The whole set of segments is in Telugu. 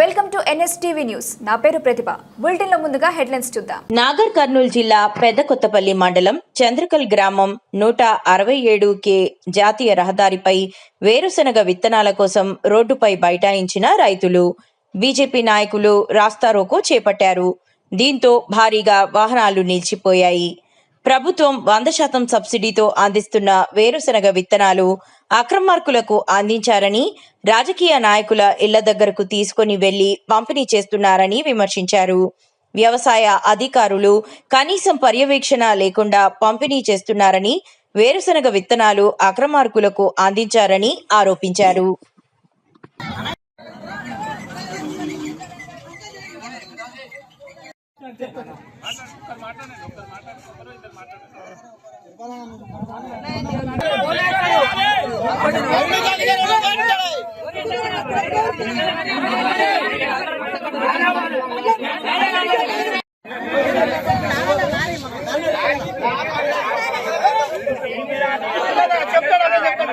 Welcome to NSTV news. నా పేరు ప్రతిభ. బులెటిన్లో ముందుగా హెడ్లైన్స్ చూద్దాం. నాగర్ కర్నూలు జిల్లా పెద్ద కొత్తపల్లి మండలం చంద్రకల్ గ్రామం నూట అరవై ఏడు కే జాతీయ రహదారిపై వేరుశనగ విత్తనాల కోసం రోడ్డుపై బైఠాయించిన రైతులు. బీజేపీ నాయకులు రాస్తారోకో చేపట్టారు. దీంతో భారీగా వాహనాలు నిలిచిపోయాయి. ప్రభుత్వం వంద శాతం సబ్సిడీతో అందిస్తున్న వేరుశనగ విత్తనాలు అక్రమార్కులకు అందించారని రాజకీయ నాయకుల ఇళ్ళ దగ్గరకు తీసుకొని వెళ్ళి పంపిణీ చేస్తున్నారని విమర్శించారు. వ్యవసాయ అధికారులు కనీసం పర్యవేక్షణ లేకుండా పంపిణీ చేస్తున్నారని వేరుశనగ విత్తనాలు అక్రమార్కులకు అందించారని ఆరోపించారు. చెప్తాడు అదే చెప్తాడు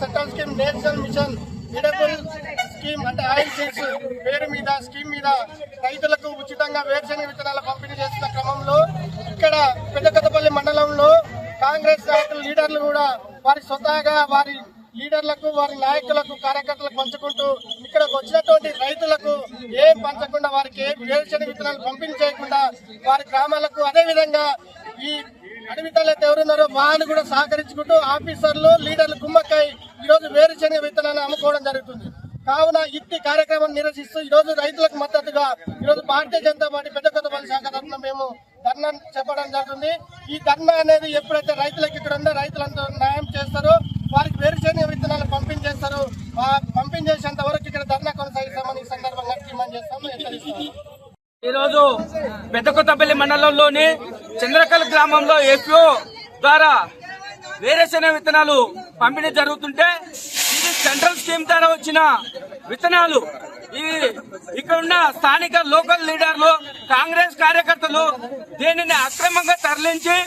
central scheme national mission edible scheme అంటే ఆయిల్ సీడ్స్ పేరు మీద స్కీమ్ మీద రైతులకు ఉచితంగా వేరుశనగ విత్తనాలు పంపిణీ చేస్తున్న క్రమంలో ఇక్కడ పెద్దకొత్తపల్లి మండలంలో కాంగ్రెస్ నాయకులు లీడర్లు కూడా వారి స్వతహాగా వారి లీడర్లకు వారి నాయకులకు కార్యకర్తలకు పంచుకుంటూ ఇక్కడకు వచ్చినటువంటి రైతులకు ఏం పంచకుండా వారికి ఏ వేరుశనగ విత్తనాలు పంపిణీ చేయకుండా వారి గ్రామాలకు అదే విధంగా ఈ అడవి తల్లి ఎవరున్నారో వాళ్ళు కూడా సహకరించుకుంటూ ఆఫీసర్లు లీడర్లు గుమ్మక్కై ఈ రోజు వేరుశనగ విత్తనాలను అమ్ముకోవడం జరుగుతుంది. కావున ఇట్టి కార్యక్రమం నిరసిస్తూ ఈ రోజు రైతులకు మద్దతుగా ఈ రోజు భారతీయ జనతా పార్టీ పెద్ద కొత్తపల్లి శాఖ తరఫున మేము ధర్నా చెప్పడం జరుగుతుంది. ఈ ధర్నా అనేది ఎప్పుడైతే రైతులకు ఇక్కడ ఉందో రైతులంతా న్యాయం చేస్తారో వారికి వేరుశనగ విత్తనాలు పంపించేస్తారు. పంపించేసేంత వరకు ఇక్కడ ధర్నా కొనసాగిస్తామని ఈ సందర్భంగా డిమాండ్ చేస్తాము. హెచ్చరిస్తాము ఈరోజు పెద్దకొత్తపల్లి మండలంలోని చంద్రకల్ గ్రామంలో ఎఫ్ఓ ద్వారా వేరుశెనగ విత్తనాలు పంపిణీ జరుగుతుంటే ఇది సెంట్రల్ స్కీమ్ ద్వారా వచ్చిన విత్తనాలు. ఇవి ఇక్కడ ఉన్న స్థానిక లోకల్ లీడర్లు కాంగ్రెస్ కార్యకర్తలు దీనిని అక్రమంగా తరలించి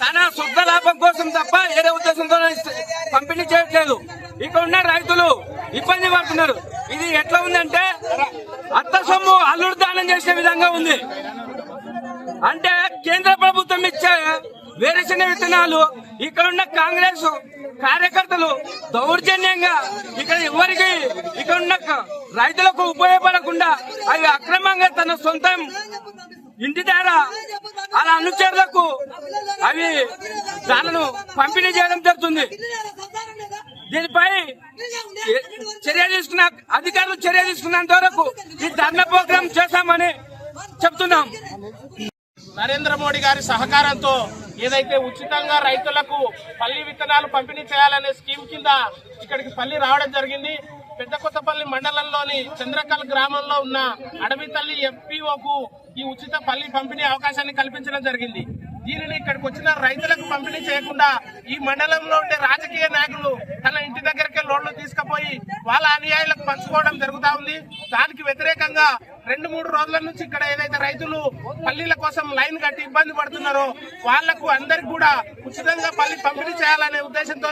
తన సొంత లాభం కోసం తప్ప ఏదో ఉద్దేశంతో పంపిణీ చేయట్లేదు. ఇక్కడ ఉన్న రైతులు ఇబ్బంది పడుతున్నారు. ఇది ఎట్లా ఉందంటే అత్త సొమ్ము చేసే విధంగా ఉంది. అంటే కేంద్ర ప్రభుత్వం ఇచ్చే వేరుశెనగ విత్తనాలు ఇక్కడ ఉన్న కాంగ్రెస్ కార్యకర్తలు దౌర్జన్యంగా ఇక్కడ ఎవరికి ఇక్కడ ఉన్న రైతులకు ఉపయోగపడకుండా అవి అక్రమంగా తన సొంతం ఇంటి ద్వారా అలా అనుచరులకు అవి దానిను పంపిణీ చేయడం జరుగుతుంది. దీనిపై చర్య తీసుకున్న అధికారులు చర్య తీసుకున్నంత వరకు ఈ ధర్నా ప్రోగ్రాం చేశామని చెప్తున్నాం. నరేంద్ర మోడీ గారి సహకారంతో ఏదైతే ఉచితంగా రైతులకు పల్లి విత్తనాలు పంపిణీ చేయాలనే స్కీమ్ కింద ఇక్కడికి పల్లి రావడం జరిగింది. పెద్ద కొత్తపల్లి మండలంలోని చంద్రకల్ గ్రామంలో ఉన్న అడవి తల్లి ఎఫ్పిఓకు ఈ ఉచిత పల్లి పంపిణీ అవకాశాన్ని కల్పించడం జరిగింది. దీనిని ఇక్కడికి వచ్చిన రైతులకు పంపిణీ చేయకుండా ఈ మండలంలో ఉండే రాజకీయ నాయకులు తన ఇంటి దగ్గరికి లోన్లు తీసుకుపోయి వాళ్ళ అనుయాయులకు పంచుకోవడం జరుగుతా ఉంది. దానికి వ్యతిరేకంగా రెండు మూడు రోజుల నుంచి ఇక్కడ ఏదైతే రైతులు పల్లీల కోసం లైన్ కట్టి ఇబ్బంది పడుతున్నారో వాళ్ళకు అందరికి కూడా ఉచితంగా పల్లి పంపిణీ చేయాలనే ఉద్దేశంతో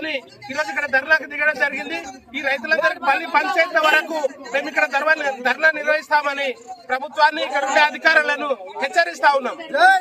ఈరోజు ఇక్కడ ధరలకు దిగడం జరిగింది. ఈ రైతులందరికీ పల్లి పనిచేసిన వరకు మేము ఇక్కడ ధర ధర్నా నిర్వహిస్తామని ప్రభుత్వాన్ని ఇక్కడ ఉండే అధికారులను హెచ్చరిస్తా ఉన్నాం.